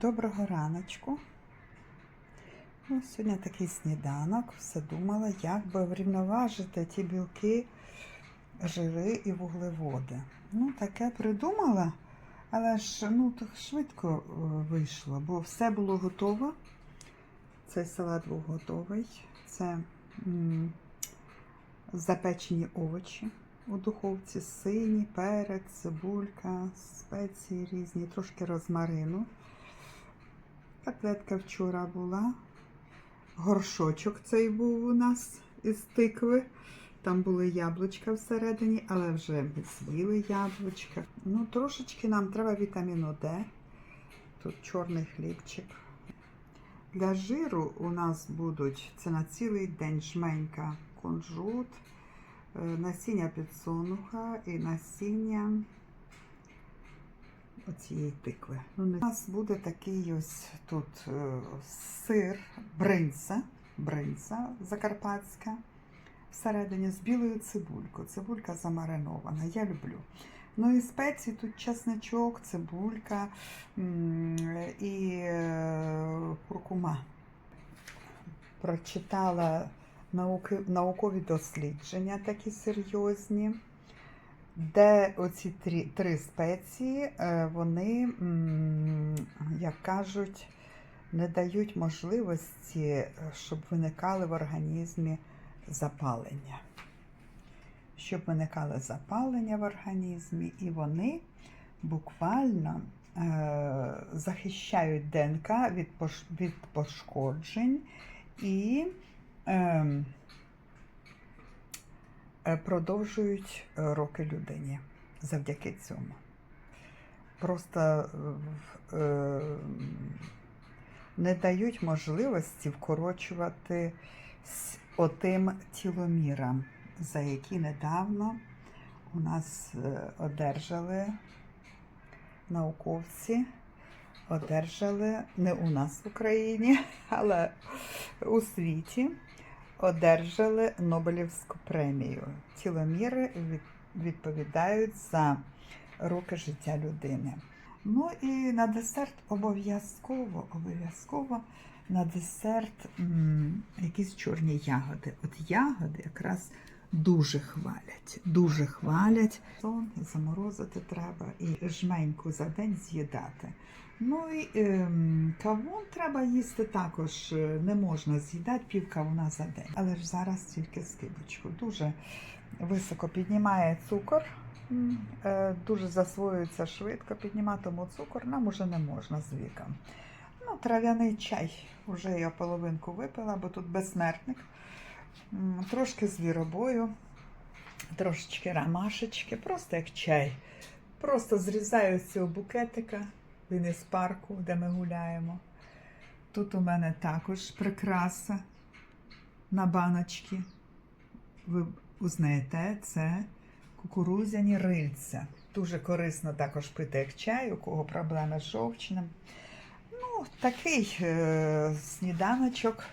Доброго раночку. Ну, сьогодні такий сніданок. Все думала, як би врівноважити ті білки, жири і вуглеводи. Ну, таке придумала, але ж ну, так швидко е, вийшло, бо все було готово. Цей салат був готовий. Це м, запечені овочі у духовці, сині, перець, цибулька, спеції різні, трошки розмарину. Котлетка вчора була. Горшочок цей був у нас із тикви. Там були яблучка всередині, але вже ми з'їли яблучка. Ну, трошечки нам треба вітаміну Д. Тут чорний хлібчик. Для жиру у нас будуть це на цілий день жменька кунжут, е, насіння підсолнуха і насіння оцієї тикви. У нас буде такий ось тут е, сир, бринця, бринця закарпатська, всередині з білою цибулькою. Цибулька замаринована, я люблю. Ну і спеції тут чесничок, цибулька і е, куркума. Прочитала науки, наукові дослідження такі серйозні де оці три, три спеції, е, вони, як кажуть, не дають можливості, е, щоб виникали в організмі запалення. Щоб виникали запалення в організмі, і вони буквально е, захищають ДНК від, від пошкоджень і е, продовжують е, роки людині завдяки цьому. Просто е, е, не дають можливості вкорочувати отим тіломірам, за які недавно у нас е, одержали науковці, одержали не у нас в Україні, але у світі одержали Нобелівську премію. Тіломіри від- відповідають за роки життя людини. Ну і на десерт обов'язково, обов'язково на десерт м, якісь чорні ягоди. От ягоди якраз дуже хвалять, дуже хвалять. Сон заморозити треба і жменьку за день з'їдати. Ну і ем, кавун треба їсти також. е, Не можна з'їдати пів кавуна за день. Але ж зараз тільки скибочку. Дуже високо піднімає цукор, е, дуже засвоюється швидко, піднімає, тому цукор нам уже не можна з віком. Ну, трав'яний чай. Уже я половинку випила, бо тут безсмертник. Трошки звіробою, трошечки ромашечки, просто як чай. Просто зрізаю з цього букетика, він із парку, де ми гуляємо. Тут у мене також прикраса на баночці. Ви узнаєте, це кукурудзяні рильця. Дуже корисно також пити як чай, у кого проблеми з жовчним. Ну, такий е, сніданочок.